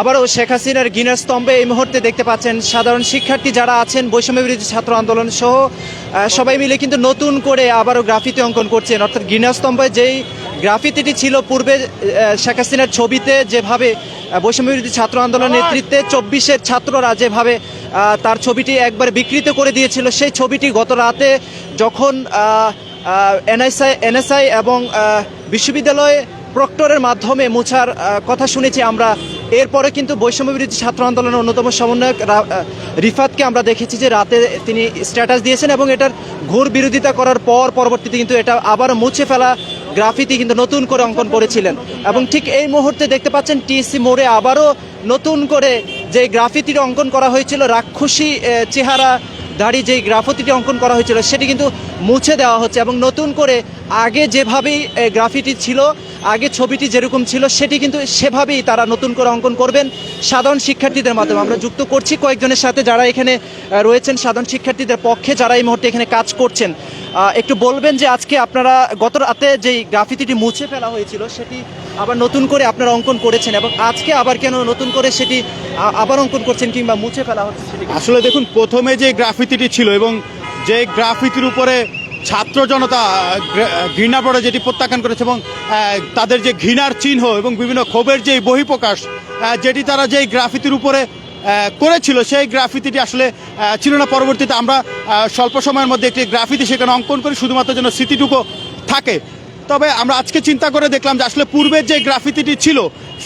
আবারও শেখ হাসিনার গিনার স্তম্ভে এই মুহূর্তে দেখতে পাচ্ছেন সাধারণ শিক্ষার্থী যারা আছেন বৈষম্য বিরোধী ছাত্র আন্দোলন সহ সবাই মিলে কিন্তু নতুন করে আবারও গ্রাফিতি অঙ্কন করছেন। অর্থাৎ গিনার স্তম্ভে যেই গ্রাফিতিটি ছিল পূর্বে শেখ হাসিনার ছবিতে যেভাবে বৈষম্য বিরোধী ছাত্র আন্দোলনের নেতৃত্বে চব্বিশের ছাত্ররা যেভাবে তার ছবিটি একবার বিকৃত করে দিয়েছিল সেই ছবিটি গত রাতে যখন এনএসআই এনএসআই এবং বিশ্ববিদ্যালয়ে প্রক্টরের মাধ্যমে মোছার কথা শুনেছি আমরা এরপরে কিন্তু বৈষম্য বিরোধী ছাত্র আন্দোলনের অন্যতম সমন্বয়ক রিফাতকে আমরা দেখেছি যে রাতে তিনি স্ট্যাটাস দিয়েছেন এবং এটার ঘোর বিরোধিতা করার পর পরবর্তীতে কিন্তু এটা আবার মুছে ফেলা গ্রাফিতি কিন্তু নতুন করে অঙ্কন করেছিলেন। এবং ঠিক এই মুহূর্তে দেখতে পাচ্ছেন টিএসসি মোড়ে আবারও নতুন করে যে গ্রাফিতির অঙ্কন করা হয়েছিল, রাক্ষসী চেহারা দাড়ি যেই গ্রাফতিটি অঙ্কন করা হয়েছিল, সেটি কিন্তু মুছে দেওয়া হচ্ছে এবং নতুন করে আগে যেভাবেই গ্রাফিটি ছিল, আগে ছবিটি যেরকম ছিল, সেটি কিন্তু সেভাবেই তারা নতুন করে অঙ্কন করবেন সাধারণ শিক্ষার্থীদের মাধ্যমে। আমরা যুক্ত করছি কয়েকজনের সাথে যারা এখানে রয়েছেন, সাধারণ শিক্ষার্থীদের পক্ষে যারা এই মুহূর্তে এখানে কাজ করছেন। একটু বলবেন যে আজকে আপনারা গত রাতে যেই গ্রাফিতিটি মুছে ফেলা হয়েছিল, সেটি আবার নতুন করে আপনারা অঙ্কন করেছেন এবং আজকে আবার কেন নতুন করে সেটি আবার অঙ্কন করছেন কিংবা মুছে ফেলা হচ্ছে আসলে দেখুন, প্রথমে যে গ্রাফিতিটি ছিল এবং যে গ্রাফিতির উপরে ছাত্র জনতা ঘৃণা পড়ে যেটি প্রত্যাখ্যান করেছে এবং তাদের যে ঘৃণার চিহ্ন এবং বিভিন্ন ক্ষোভের যে বহিঃপ্রকাশ যেটি তারা যেই গ্রাফিতির উপরে করেছিল, সেই গ্রাফিতিটি আসলে ছিল না। পরবর্তীতে আমরা স্বল্প সময়ের মধ্যে একটি গ্রাফিতি সেখানে অঙ্কন করি, শুধুমাত্র যেন স্মৃতিটুকু থাকে। তবে আমরা আজকে চিন্তা করে দেখলাম যে আসলে পূর্বের যে গ্রাফিতিটি ছিল,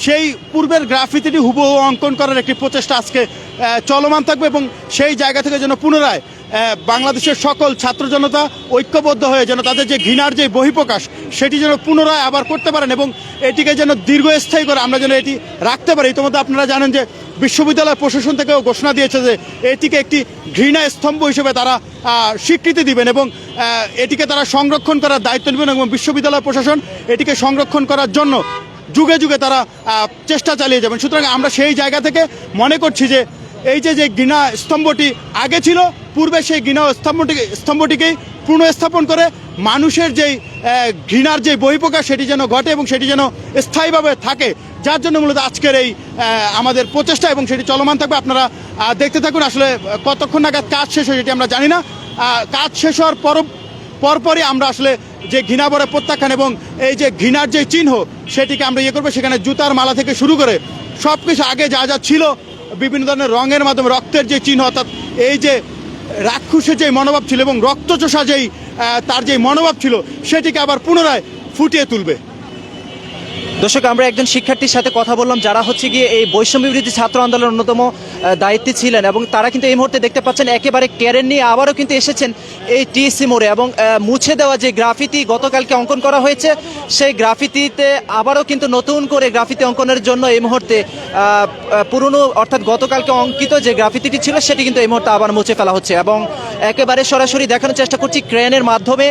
সেই পূর্বের গ্রাফিতিটি হুবহু অঙ্কন করার একটি প্রচেষ্টা আজকে চলমান থাকবে এবং সেই জায়গা থেকে যেন পুনরায় বাংলাদেশের সকল ছাত্র জনতা ঐক্যবদ্ধ হয়ে যেন তাদের যে ঘৃণার যে বহিঃপ্রকাশ, সেটি যেন পুনরায় আবার করতে পারেন এবং এটিকে যেন দীর্ঘস্থায়ী করে আমরা যেন এটি রাখতে পারি। ইতিমধ্যে আপনারা জানেন যে বিশ্ববিদ্যালয় প্রশাসন থেকেও ঘোষণা দিয়েছে যে এটিকে একটি ঘৃণা স্তম্ভ হিসেবে তারা স্বীকৃতি দিবেন এবং এটিকে তারা সংরক্ষণ করার দায়িত্ব নেবেন এবং বিশ্ববিদ্যালয় প্রশাসন এটিকে সংরক্ষণ করার জন্য যুগে যুগে তারা চেষ্টা চালিয়ে যাবেন। সুতরাং আমরা সেই জায়গা থেকে মনে করছি যে এই যে যে গিনা স্তম্ভটি আগে ছিল, পূর্বে সেই গিনা স্তম্ভটিকে স্তম্ভটিকেই পুনঃস্থাপন করে মানুষের যেই ঘৃণার যে বহিঃপ্রকাশ, সেটি যেন ঘটে এবং সেটি যেন স্থায়ীভাবে থাকে। যার জন্য মূলত আজকের এই আমাদের প্রচেষ্টা এবং সেটি চলমান থাকবে। আপনারা দেখতে থাকুন আসলে কতক্ষণ নাগাদ কাজ শেষ হয় সেটি আমরা জানি না। কাজ শেষ হওয়ার পর পরপরই আমরা আসলে যে ঘৃণা বরে প্রত্যাখ্যান এবং এই যে ঘৃণার যে চিহ্ন, সেটিকে আমরা ইয়ে করব। সেখানে জুতার মালা থেকে শুরু করে সব কিছু আগে যা যা ছিল বিভিন্ন ধরনের রঙের মাধ্যমে রক্তের যে চিহ্ন, অর্থাৎ এই যে রাক্ষসের যে মনোভাব ছিল এবং রক্তচোষা যেই তার যে মনোভাব ছিল, সেটিকে আবার পুনরায় ফুটিয়ে তুলবে। দর্শক, আমরা একজন শিক্ষার্থীর সাথে কথা বললাম, যারা হচ্ছে গিয়ে এই বৈষম্য বিরোধী ছাত্র আন্দোলনের অন্যতম দায়িত্বে ছিলেন এবং তারা কিন্তু এই মুহূর্তে দেখতে পাচ্ছেন একেবারে ক্যারেন নিয়ে আবারও কিন্তু এসেছেন এই টিএসসি মোড়ে এবং মুছে দেওয়া যে গ্রাফিতি গতকালকে অঙ্কন করা হয়েছে, সেই গ্রাফিতিতে আবারও কিন্তু নতুন করে গ্রাফিতি অঙ্কনের জন্য এই মুহূর্তে পুরনো অর্থাৎ গতকালকে অঙ্কিত যে গ্রাফিতিটি ছিল, সেটি কিন্তু এই মুহূর্তে আবার মুছে ফেলা হচ্ছে এবং একেবারে সরাসরি দেখানোর চেষ্টা করছি ক্রেনের মাধ্যমে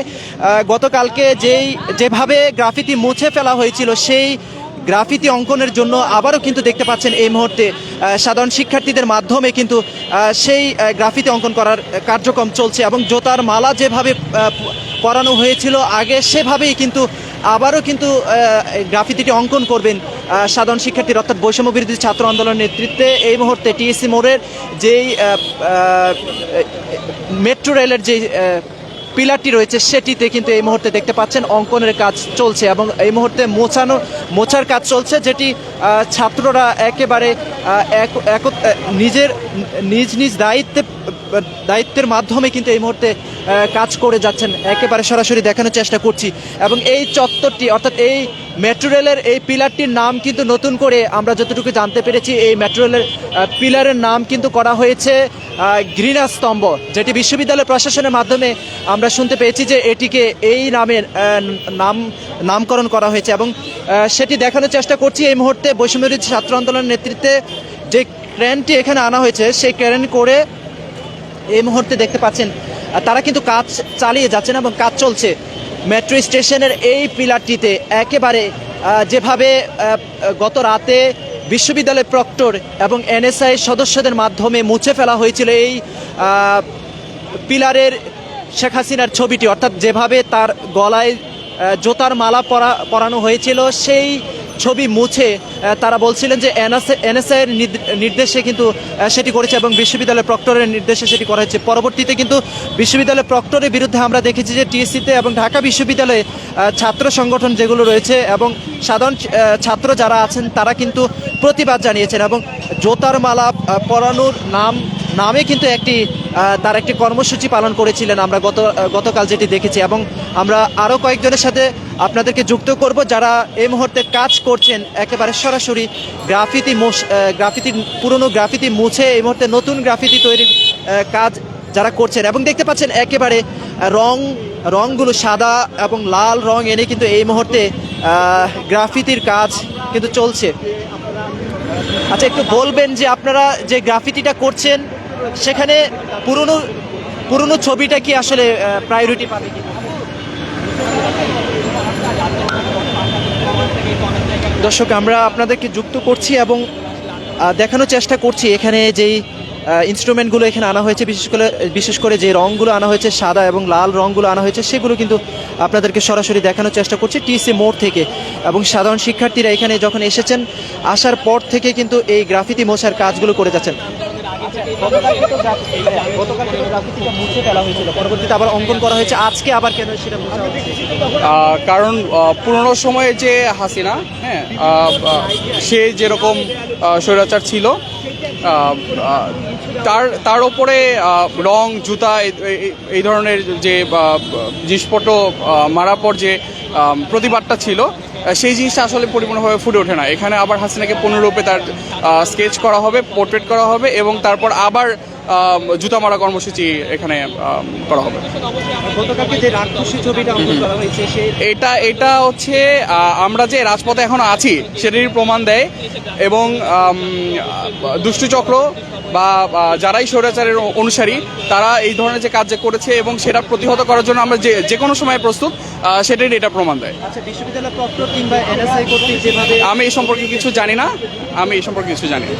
গতকালকে যেই, যেভাবে গ্রাফিতি মুছে ফেলা হয়েছিল, সেই গ্রাফিতি অঙ্কনের জন্য আবারও কিন্তু দেখতে পাচ্ছেন এই মুহূর্তে সাধারণ শিক্ষার্থীদের মাধ্যমে কিন্তু সেই গ্রাফিতি অঙ্কন করার কার্যক্রম চলছে এবং জোতার মালা যেভাবে পরানো হয়েছিল, আগে সেভাবেই কিন্তু আবারও কিন্তু গ্রাফিতিটি অঙ্কন করবেন সাধারণ শিক্ষার্থীর অর্থাৎ বৈষম্য বিরোধী ছাত্র আন্দোলনের নেতৃত্বে এই মুহূর্তে টিএসসি মোড়ের যেই মেট্রো রেলের যে পিলারটি রয়েছে, সেটিতে কিন্তু এই মুহূর্তে দেখতে পাচ্ছেন অঙ্কনের কাজ চলছে এবং এই মুহূর্তে মোছানো, মোছার কাজ চলছে, যেটি ছাত্ররা একেবারে এক- এক- নিজের, নিজ নিজ দায়িত্বে দায়িত্বের মাধ্যমে কিন্তু এই মুহূর্তে কাজ করে যাচ্ছেন। একেবারে সরাসরি দেখানোর চেষ্টা করছি। এবং এই চত্বরটি, অর্থাৎ এই মেট্রো রেলের এই পিলারটির নাম কিন্তু নতুন করে আমরা যতটুকু জানতে পেরেছি, এই মেট্রো রেলের পিলারের নাম কিন্তু করা হয়েছে গ্রিনা স্তম্ভ, যেটি বিশ্ববিদ্যালয় প্রশাসনের মাধ্যমে আমরা শুনতে পেয়েছি যে এটিকে এই নামের নাম, নামকরণ করা হয়েছে। এবং সেটি দেখানোর চেষ্টা করছি, এই মুহূর্তে বৈষম্যবিরোধী ছাত্র আন্দোলনের নেতৃত্বে যে ক্রেনটি এখানে আনা হয়েছে, সেই ক্রেন করে এই মুহূর্তে দেখতে পাচ্ছেন তারা কিন্তু কাজ চালিয়ে যাচ্ছেন এবং কাজ চলছে। মেট্রো স্টেশনের এই পিলারটিতে একেবারে যেভাবে গত রাতে বিশ্ববিদ্যালয় প্রক্টর এবং এনএসআই সদস্যদের মাধ্যমে মুছে ফেলা হয়েছিল এই পিলারের শেখ হাসিনার ছবিটি। অর্থাৎ যেভাবে তার গলায় জোতার মালা পরা, পরানো হয়েছিল, সেই ছবি মুছে তারা বলছিলেন যে এনএসআই এর নির্দ- নির্দেশে কিন্তু সেটি করেছে এবং বিশ্ববিদ্যালয়ের প্রক্টরের নির্দেশে সেটি করা হয়েছে। পরবর্তীতে কিন্তু বিশ্ববিদ্যালয়ের প্রক্টরের বিরুদ্ধে আমরা দেখেছি যে টিএসসিতে এবং ঢাকা বিশ্ববিদ্যালয়ে ছাত্র সংগঠন যেগুলো রয়েছে এবং সাধারণ ছাত্র যারা আছেন, তারা কিন্তু প্রতিবাদ জানিয়েছেন এবং জোতার মালা পরানোর নাম, নামে কিন্তু একটি তার একটি কর্মসূচি পালন করেছিলেন। আমরা গত গতকাল যেটি দেখেছি এবং আমরা আরও কয়েকজনের সাথে আপনাদেরকে যুক্ত করব যারা এই মুহূর্তে কাজ করছেন। একেবারে সরাসরি গ্রাফিতি গ্রাফিতি, পুরনো গ্রাফিতি মুছে এই মুহূর্তে নতুন গ্রাফিতি তৈরির কাজ যারা করছেন এবং দেখতে পাচ্ছেন একেবারে রং, রংগুলো সাদা এবং লাল রং এনে কিন্তু এই মুহূর্তে গ্রাফিতির কাজ কিন্তু চলছে। আচ্ছা একটু বলবেন যে আপনারা যে গ্রাফিতিটা করছেন সেখানে পুরনো পুরনো ছবিটা কি আসলে প্রায়োরিটি পাবে দর্শক, আমরা আপনাদেরকে যুক্ত করছি এবং দেখানোর চেষ্টা করছি এখানে যেই ইনস্ট্রুমেন্টগুলো এখানে আনা হয়েছে, বিশেষ করে বিশেষ করে যে রঙগুলো আনা হয়েছে, সাদা এবং লাল রঙগুলো আনা হয়েছে, সেগুলো কিন্তু আপনাদেরকে সরাসরি দেখানোর চেষ্টা করছি টিসি মোড় থেকে। এবং সাধারণ শিক্ষার্থীরা এখানে যখন এসেছেন, আসার পর থেকে কিন্তু এই গ্রাফিতি মোছার কাজগুলো করে যাচ্ছেন। পরবর্তীতে আবার অঙ্কন করা হয়েছে। আজকে আবার কেন সেটা কারণ পুরনো সময়ে যে হাসিনা হ্যাঁ সে যেরকম স্বৈরাচার ছিল তার তার ওপরে রং জুতা এই- ধরনের যে জিনিসপত্র আহ, মারার পর যে প্রতিবাদটা ছিল সেই জিনিসটা আসলে পরিপূর্ণভাবে ফুটে ওঠে না। এখানে আবার হাসিনাকে পূর্ণরূপে তার স্কেচ করা হবে পোর্ট্রেট করা হবে এবং তারপর আবার জুতা মারা কর্মসূচি এখানে করা হবে। এটা এটা হচ্ছে আমরা যে রাজপথে এখন আছি সেটির প্রমাণ দেয়। এবং দুষ্টচক্র বা যারাই স্বৈরাচারের অনুসারী তারা এই ধরনের যে কাজ যে করেছে এবং সেটা প্রতিহত করার জন্য আমরা যে যে কোনো সময় প্রস্তুত সেটাই এটা প্রমাণ দেয়। আচ্ছা আমি এই সম্পর্কে কিছু জানি না। আমি এই সম্পর্কে কিছু জানি না।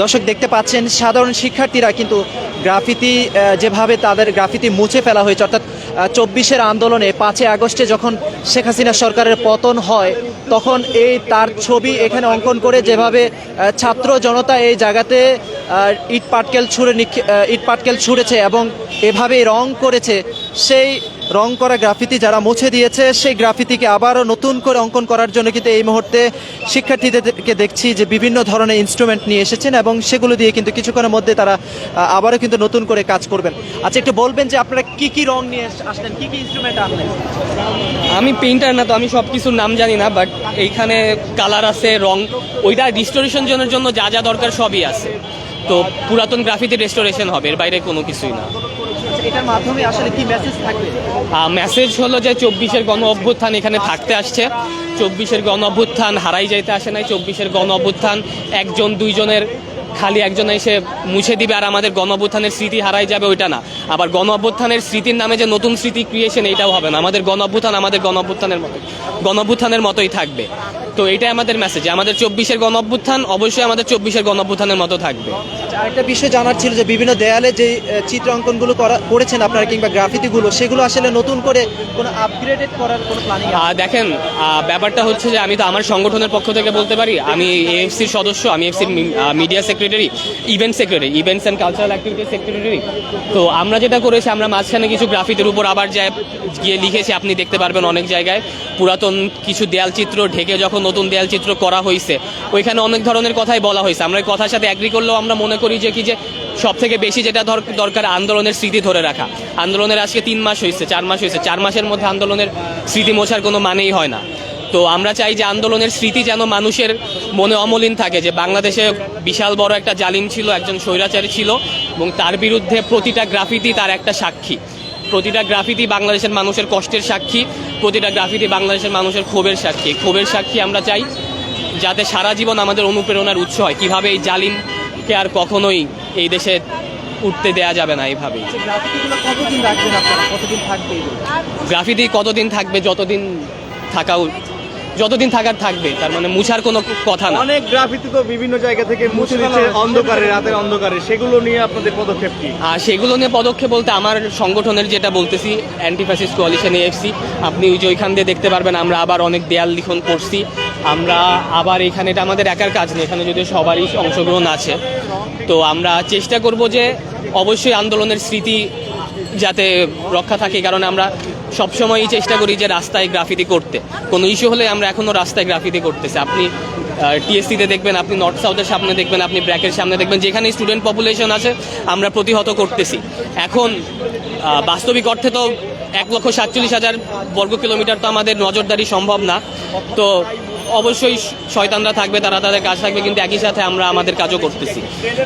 দর্শক দেখতে পাচ্ছেন, সাধারণ শিক্ষার্থীরা কিন্তু গ্রাফিতি যেভাবে তাদের গ্রাফিতি মুছে ফেলা হয়েছে, অর্থাৎ চব্বিশের আন্দোলনে পাঁচই আগস্টে যখন শেখ হাসিনা সরকারের পতন হয়, তখন এই তার ছবি এখানে অঙ্কন করে যেভাবে ছাত্র জনতা এই জায়গাতে ইট পাটকেল ছুঁড়ে ইট পাটকেল ছুঁড়েছে এবং এভাবে রং করেছে, সেই রং করা গ্রাফিতি যারা মুছে দিয়েছে, সেই গ্রাফিতিকে আবারও নতুন করে অঙ্কন করার জন্য কিন্তু এই মুহূর্তে শিক্ষার্থীদেরকে দেখছি যে বিভিন্ন ধরনের ইনস্ট্রুমেন্ট নিয়ে এসেছেন এবং সেগুলো দিয়ে কিন্তু কিছুক্ষণের মধ্যে তারা আবারও কিন্তু নতুন করে কাজ করবেন। আচ্ছা একটু বলবেন যে আপনারা কি কি রং নিয়ে আস- আসলেন, কি কি ইনস্ট্রুমেন্ট আনলেন? আমি পেইন্টার না তো, আমি সব কিছুর নাম জানি না বাট এইখানে কালার আছে, রং, ওইটা রিস্টোরেশন জন্য যা যা দরকার সবই আছে। তো পুরাতন গ্রাফিতে রেস্টোরেশন হবে, এর বাইরে কোনো কিছুই না। মেসেজ হলো যে চব্বিশের গণ অভ্যুত্থান এখানে থাকতে আসছে। চব্বিশের গণ অভ্যুত্থান হারাই যাইতে আসে নাই। চব্বিশের গণ অভ্যুত্থান একজন, দুইজনের খালি একজন এসে মুছে দিবে আর আমাদের গণ অভ্যুত্থানের স্মৃতি হারাই যাবে ওইটা না। আবার গণ অভ্যুত্থানের স্মৃতির নামে যে নতুন স্মৃতি ক্রিয়েশন এইটাও হবে না। আমাদের গণ অভ্যুত্থান আমাদের গণ অভ্যুত্থানের মতো গণ অভ্যুত্থানের মতোই থাকবে। তো এটাই আমাদের মেসেজ আমাদের চব্বিশের গণ অভ্যুত্থান অবশ্যই আমাদের চব্বিশের গণ অভ্যুত্থানের মতো থাকবে। আরেকটা বিষয় জানার ছিল যে বিভিন্ন দেয়ালে যে চিত্র অঙ্কনগুলো করা, করেছেন আপনারা কিংবা গ্রাফিতিগুলো, সেগুলো আসলে নতুন করে কোনো আপগ্রেডেড করার কোনো প্ল্যানিং দেখেন ব্যাপারটা হচ্ছে যে আমি তো আমার সংগঠনের পক্ষ থেকে বলতে পারি, আমি এএফসির সদস্য, আমি এফসির media secretary event secretary events and cultural activity secretary তো আমরা যেটা করেছি, আমরা মাঝখানে কিছু গ্রাফিতির উপর আবার যায়, গিয়ে লিখেছি, আপনি দেখতে পারবেন অনেক জায়গায়। পুরাতন কিছু দেয়াল চিত্র ঢেকে যখন নতুন দেয়াল চিত্র করা হয়েছে ওইখানে অনেক ধরনের কথাই বলা হয়েছে আমরা কথার সাথে অ্যাগ্রি করলেও আমরা মনে করি যে কি যে সব থেকে বেশি যেটা দরকার আন্দোলনের স্মৃতি ধরে রাখা। আন্দোলনের আজকে তিন মাস হয়েছে, চার মাস হয়েছে। চার মাসের মধ্যে আন্দোলনের স্মৃতি মোছার কোনো মানেই হয় না। তো আমরা চাই যে আন্দোলনের স্মৃতি যেন মানুষের মনে অমলিন থাকে, যে বাংলাদেশে বিশাল বড় একটা জালিম ছিল, একজন স্বৈরাচারী ছিল, এবং তার বিরুদ্ধে প্রতিটা গ্রাফিতি তার একটা সাক্ষী। প্রতিটা গ্রাফিতি বাংলাদেশের মানুষের কষ্টের সাক্ষী, প্রতিটা গ্রাফিতি বাংলাদেশের মানুষের ক্ষোভের সাক্ষী। ক্ষোভের সাক্ষী আমরা চাই যাতে সারা জীবন আমাদের অনুপ্রেরণার উৎস হয়। কীভাবে এই জালিমকে আর কখনোই এই দেশে উঠতে দেয়া যাবে না এইভাবেই। থাকবে এগুলো? গ্রাফিতি কতদিন থাকবে যতদিন থাকা যতদিন থাকার থাকবে তার মানে মুছার কোনো কথা না। অনেক গ্রাফিতি তো বিভিন্ন জায়গা থেকে মুছে দিচ্ছে অন্ধকারে রাতের অন্ধকারে। সেগুলো নিয়ে আপনাদের পদক্ষেপ কি? আর সেগুলো নিয়ে পদক্ষেপ বলতে আমার সংগঠনের যেটা বলতেছি অ্যান্টিফ্যাসিস্ট কোয়ালিশন এএফসি আপনি ওই যে ওইখান দিয়ে দেখতে পারবেন আমরা আবার অনেক দেয়াল লিখন করছি। আমরা আবার এখানে, এটা আমাদের একার কাজ নেই, এখানে যদি সবারই অংশগ্রহণ আছে। তো আমরা চেষ্টা করব যে অবশ্যই আন্দোলনের স্মৃতি যাতে রক্ষা থাকে, কারণ আমরা সবসময়ই চেষ্টা করি যে রাস্তায় গ্রাফিতি করতে। কোনো ইস্যু হলে আমরা এখনও রাস্তায় গ্রাফিতি করতেছি। আপনি টিএসসিতে দেখবেন, আপনি নর্থ সাউথের সামনে দেখবেন, আপনি ব্র্যাকের সামনে দেখবেন যেখানে স্টুডেন্ট পপুলেশন আছে, আমরা প্রতিহত করতেছি। এখন বাস্তবিক অর্থে তো এক লক্ষ সাতচল্লিশ হাজার বর্গ কিলোমিটার তো আমাদের নজরদারি সম্ভব না। তো অবশ্যই শয়তানরা থাকবে তারা তাদের কাজ থাকবে কিন্তু একই সাথে আমরা আমাদের কাজও করতেছি।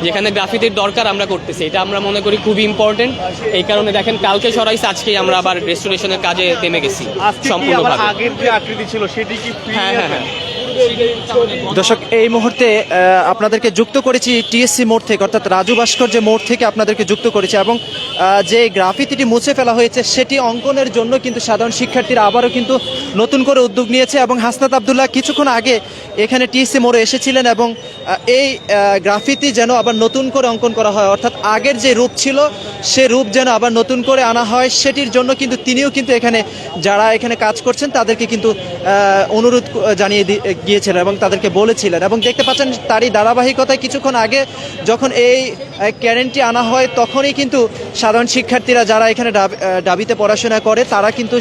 যেখানে গ্রাফিতির দরকার আমরা করতেছি এটা আমরা মনে করি খুবই ইম্পর্টেন্ট এই কারণে দেখেন কালকে সরাইছে আজকেই আমরা আবার রেস্টোরেশনের কাজে নেমে গেছি সম্পূর্ণ সম্পূর্ণভাবে। আগের যে আকৃতি ছিল সেটি কি হ্যাঁ হ্যাঁ হ্যাঁ। দর্শক, এই মুহূর্তে আপনাদেরকে যুক্ত করেছি টিএসসি মোড় থেকে, অর্থাৎ রাজু ভাস্কর্য মোড় থেকে আপনাদেরকে যুক্ত করেছি এবং যে গ্রাফিতিটি মুছে ফেলা হয়েছে, সেটি অঙ্কনের জন্য কিন্তু সাধারণ শিক্ষার্থীরা আবারও কিন্তু নতুন করে উদ্যোগ নিয়েছে এবং হাসনাত আবদুল্লাহ কিছুক্ষণ আগে এখানে টিএসসি মোড়ে এসেছিলেন এবং এই গ্রাফিতি যেন আবার নতুন করে অঙ্কন করা হয়, অর্থাৎ আগের যে রূপ ছিল, সে রূপ যেন আবার নতুন করে আনা হয়, সেটির জন্য কিন্তু তিনিও কিন্তু এখানে, যারা এখানে কাজ করছেন, তাদেরকে কিন্তু অনুরোধ জানিয়ে গিয়েছিলেন এবং তাদেরকে বলেছিলেন এবং দেখতে পাচ্ছেন তারই ধারাবাহিকতায় কিছুক্ষণ আগে যখন এই ক্যারেন্টটি আনা হয় তখনই কিন্তু সাধারণ শিক্ষার্থীরা যারা এখানে ডাবিতে পড়াশোনা করে তারা কিন্তু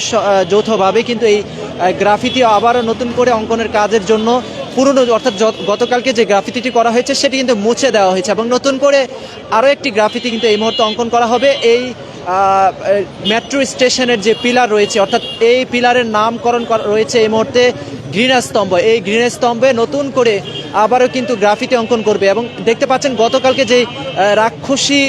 যৌথভাবে কিন্তু এই আহ, গ্রাফিতি আবারও নতুন করে অঙ্কনের কাজের জন্য পুরনো অর্থাৎ গতকালকে যে গ্রাফিতিটি করা হয়েছে সেটি কিন্তু মুছে দেওয়া হয়েছে এবং নতুন করে আরও একটি গ্রাফিতি কিন্তু এই মুহূর্তে অঙ্কন করা হবে। এই মেট্রো স্টেশনের যে পিলার রয়েছে অর্থাৎ এই পিলারের নামকরণ করা রয়েছে এই মুহূর্তে। গ্রিন স্তম্ভ, এই ঘৃণা স্তম্ভে নতুন করে আবারও কিন্তু গ্রাফিতে অঙ্কন করবে এবং দেখতে পাচ্ছেন গতকালকে যে রাক্ষসী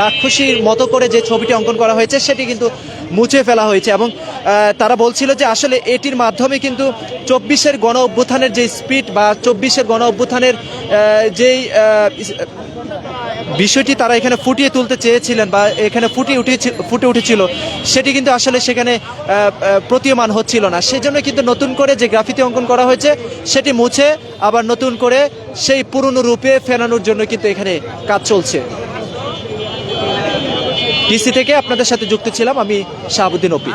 রাক্ষসীর মতো করে যে ছবিটি অঙ্কন করা হয়েছে সেটি কিন্তু মুছে ফেলা হয়েছে এবং তারা বলছিল যে আসলে এটির মাধ্যমে কিন্তু চব্বিশের গণ অভ্যুত্থানের যে স্পিড বা চব্বিশের গণ অভ্যুত্থানের যেই বিষয়টি তারা এখানে ফুটিয়ে তুলতে চেয়েছিলেন বা এখানে ফুটিয়ে উঠে ফুটে উঠেছিল, সেটি কিন্তু আসলে সেখানে প্রতীয়মান হচ্ছিল না। সেজন্য কিন্তু নতুন করে যে গ্রাফিতি অঙ্কন করা হয়েছে, সেটি মুছে আবার নতুন করে সেই পুরনো রূপে ফেরানোর জন্য কিন্তু এখানে কাজ চলছে। ডিসি থেকে আপনাদের সাথে যুক্ত ছিলাম আমি শাহাবুদ্দিন অপি।